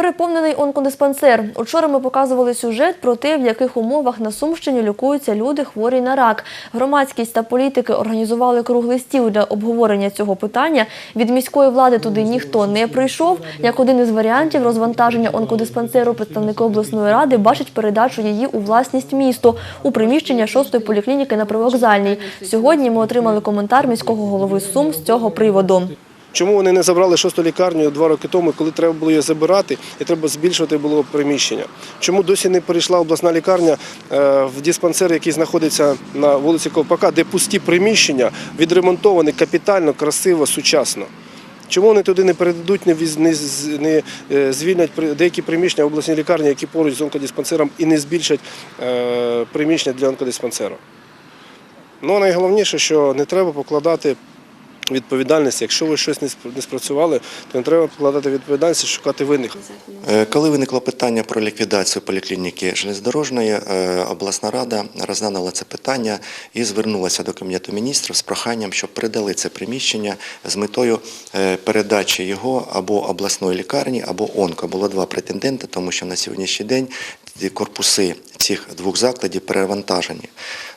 Переповнений онкодиспансер. Учора ми показували сюжет про те, в яких умовах на Сумщині лікуються люди хворі на рак. Громадськість та політики організували круглий стіл для обговорення цього питання. Від міської влади туди ніхто не прийшов. Як один із варіантів розвантаження онкодиспансеру представники обласної ради бачать передачу її у власність місту у приміщення шостої поліклініки на привокзальній. Сьогодні ми отримали коментар міського голови Сум з цього приводу. Чому вони не забрали шосту лікарню два роки тому, коли треба було її забирати і треба збільшувати було приміщення? Чому досі не перейшла обласна лікарня е, в диспансер, який знаходиться на вулиці Ковпака, де пусті приміщення, відремонтовані капітально, красиво, сучасно? Чому вони туди не передадуть, не, е, звільнять деякі приміщення обласні лікарні, які поруч з онкодиспансером, і не збільшать е, приміщення для онкодиспансеру? Ну, найголовніше, що не треба покладати відповідальність. Якщо ви щось не сп- не спрацювали, то не треба покладати відповідальність і шукати винних. Е, Коли виникло питання про ліквідацію поліклініки железнодорожної, е, обласна рада розглянула це питання і звернулася до Кабінету міністрів з проханням, щоб передали це приміщення з метою е, передачі його або обласної лікарні, або онко. Було два претенденти, тому що на сьогоднішній день корпуси цих двох закладів перевантажені.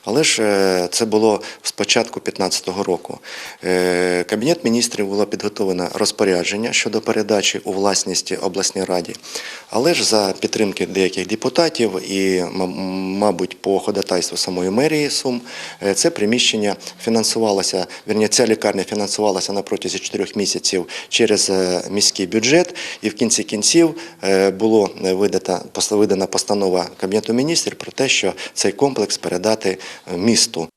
Але ж е, це було спочатку 2015 року. Е, Кабінет міністрів було підготовлено розпорядження щодо передачі у власність обласній раді. Але ж за підтримки деяких депутатів і, мабуть, по ходатайству самої мерії Сум, е, це приміщення фінансувалося, вірні, ця лікарня фінансувалася на протязі 4 місяців через міський бюджет, і в кінці кінців було видана постанова Кабінету міністрів про те, що цей комплекс передати е, місту.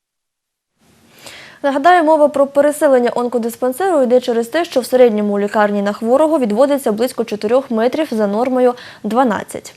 Нагадаю, мова про переселення онкодиспансеру йде через те, що в середньому лікарні на хворого відводиться близько 4 метрів за нормою 12.